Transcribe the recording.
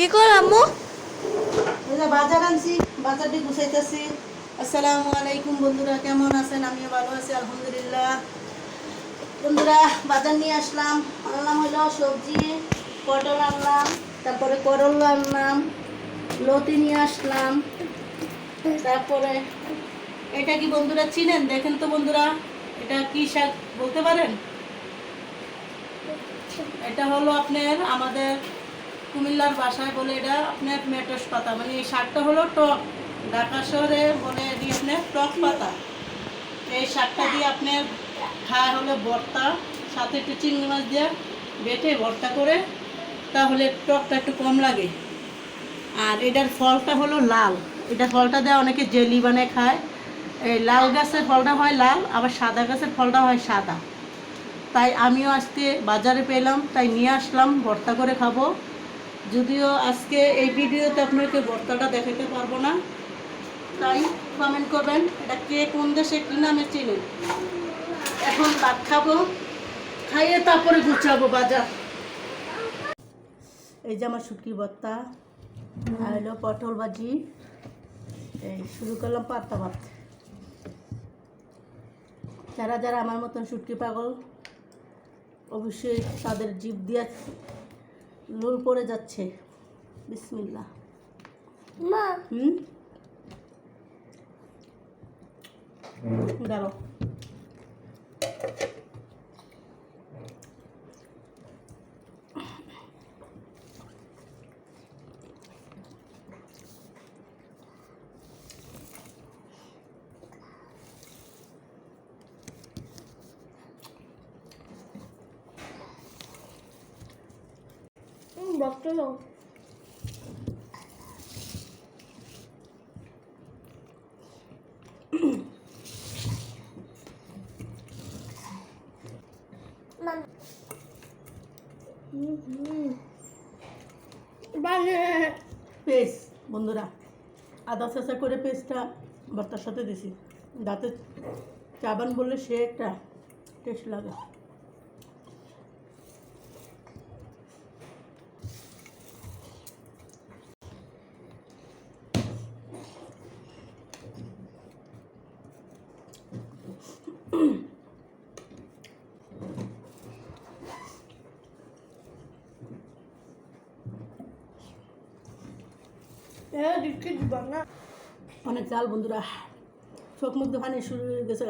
কি কর আম্মু? বাজার আনছি, বাজারটি গুছাইতেছি। আসসালামু আলাইকুম বন্ধুরা, কেমন আছেন? আমিও ভালো আছি, আলহামদুলিল্লাহ। বন্ধুরা, বাজার নিয়ে আসলাম। আনলাম হলো সবজি, পটল আনলাম, তারপরে করলা আনলাম, লতি নিয়ে আসলাম। তারপরে, এটা কি বন্ধুরা চিনেন? দেখেন তো বন্ধুরা, এটা কি শাক বলতে পারেন? এটা হলো আপনার আমাদের কুমিল্লার বাসায় বলে এটা আপনার মেটস পাতা। মানে এই শাকটা হলো টক। ঢাকা শহরে বলে এটি আপনার টক পাতা। এই শাকটা দিয়ে আপনার খায় হলো ভর্তা, সাথে একটু চিংড়ি মাছ দিয়ে বেটে ভর্তা করে, তাহলে টকটা একটু কম লাগে। আর এটার ফলটা হলো লাল। এটা ফলটা দেওয়া অনেকে জেলি বানায় খায়। এই লাল গাছের ফলটা হয় লাল, আবার সাদা গাছের ফলটা হয় সাদা। তাই আমিও আজকে বাজারে পেলাম, তাই নিয়ে আসলাম, ভর্তা করে খাব। যদিও আজকে এই ভিডিওতে আপনাকে ভর্তাটা দেখাতে পারব না, তাই কমেন্ট করবেন, এটা কে কোন দেশে কী নামে চিনেন এখন ভাত খাব, খাইয়ে তারপরে গুছাবো বাজার। এই যে আমার শুটকি ভর্তা হলো পটল ভাজি, এই শুরু করলাম পাত্তা ভাত। যারা যারা আমার মতন শুটকি পাগল, অবশ্যই তাদের জিভ দিয়ে লোল পড়ে যাচ্ছে। বিসমিল্লা মা। হুম? দাঁড়ো ডক্টর পেস্ট বন্ধুরা। আদা চেঁচা করে পেস্টটা ভর্তার সাথে দিছি। দাঁতে চাবান বললে সে একটা টেস্ট লাগে। অনেক জাল বন্ধুরা। চোখ মুখ দোকানে শুরু হয়ে গেছে